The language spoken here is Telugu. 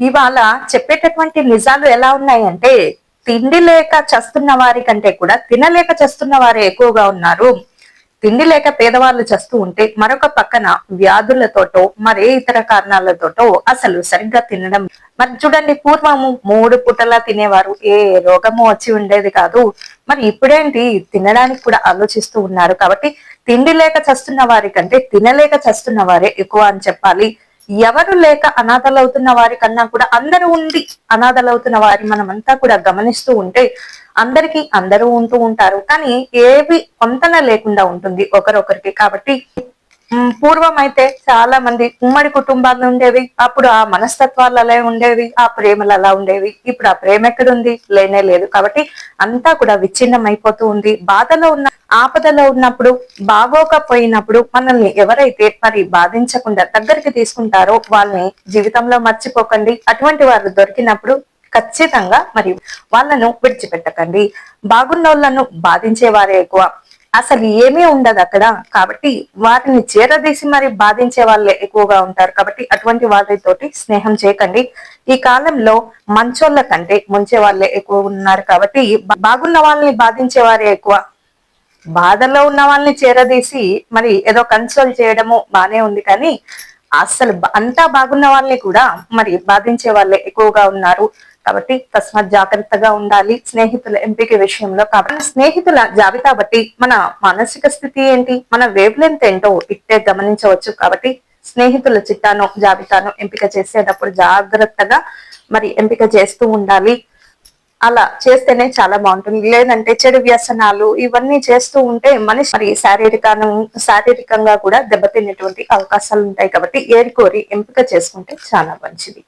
ఇవాళ చెప్పేటటువంటి నిజాలు ఎలా ఉన్నాయంటే తిండి లేక చస్తున్న వారి కంటే కూడా తినలేక చస్తున్న వారే ఎక్కువగా ఉన్నారు. తిండి లేక పేదవాళ్ళు చస్తూ ఉంటే మరొక పక్కన వ్యాధులతోటో మరే ఇతర కారణాలతోటో అసలు సరిగ్గా తినడం మరి చూడండి పూర్వము మూడు పుటలా తినేవారు. ఏ రోగము వచ్చి ఉండేది కాదు. మరి ఇప్పుడేంటి? తినడానికి కూడా ఆలోచిస్తూ ఉన్నారు. కాబట్టి తిండి లేక చస్తున్న వారి కంటే తినలేక చస్తున్న వారే ఎక్కువ అని చెప్పాలి. ఎవరు లేక అనాథలవుతున్న వారి కన్నా కూడా అందరూ ఉండి అనాథలవుతున్న వారి మనమంతా కూడా గమనిస్తూ ఉంటే అందరికి అందరూ ఉంటూ ఉంటారు. కానీ ఏవి పొంతన లేకుండా ఉంటుంది ఒకరొకరికి. కాబట్టి పూర్వం అయితే చాలా మంది ఉమ్మడి కుటుంబాలు ఉండేవి అప్పుడు ఆ మనస్తత్వాలు అలా ఉండేవి ఆ ప్రేమలు అలా ఉండేవి. ఇప్పుడు ఆ ప్రేమ ఎక్కడుంది? లేనే లేదు. కాబట్టి అంతా కూడా విచ్ఛిన్నం అయిపోతూ ఉంది. బాధలో ఉన్న ఆపదలో ఉన్నప్పుడు బాగోకపోయినప్పుడు మనల్ని ఎవరైతే మరి బాధించకుండా దగ్గరికి తీసుకుంటారో వాళ్ళని జీవితంలో మర్చిపోకండి. అటువంటి వారు దొరికినప్పుడు ఖచ్చితంగా మరి వాళ్ళను విడిచిపెట్టకండి. బాగున్నోళ్ళను వాళ్ళను బాధించేవారే ఎక్కువ. అసలు ఏమీ ఉండదు అక్కడ. కాబట్టి వారిని చేరదీసి మరి బాధించే వాళ్ళే ఎక్కువగా ఉంటారు. కాబట్టి అటువంటి వారితోటి స్నేహం చేయకండి. ఈ కాలంలో మంచోళ్ళ కంటే ముంచే వాళ్ళే ఎక్కువ ఉన్నారు. కాబట్టి బాగున్న వాళ్ళని బాధించే వారే ఎక్కువ. బాధలో ఉన్న వాళ్ళని చేరదీసి మరి ఏదో కన్సోల్ చేయడము బానే ఉంది. కానీ అసలు అంతా బాగున్న వాళ్ళని కూడా మరి బాధించే వాళ్ళే ఎక్కువగా ఉన్నారు. కాబట్టి తస్మాత్ జాగ్రత్తగా ఉండాలి స్నేహితుల ఎంపిక విషయంలో కాబట్టి స్నేహితుల జాబితా బట్టి మన మానసిక స్థితి ఏంటి? మన వేవ్ లెంత్ ఏంటో ఇట్టే గమనించవచ్చు కాబట్టి స్నేహితుల చిట్టాను జాబితాను ఎంపిక చేసేటప్పుడు జాగ్రత్తగా మరి ఎంపిక చేస్తూ ఉండాలి. అలా చేస్తేనే చాలా బాగుంటుంది. లేదంటే చెడు వ్యసనాలు ఇవన్నీ చేస్తూ ఉంటే మనిషి మరి శారీరక శారీరకంగా కూడా దెబ్బతినేటువంటి అవకాశాలు ఉంటాయి కాబట్టి ఏరికోరి ఎంపిక చేసుకుంటే చాలా మంచిది.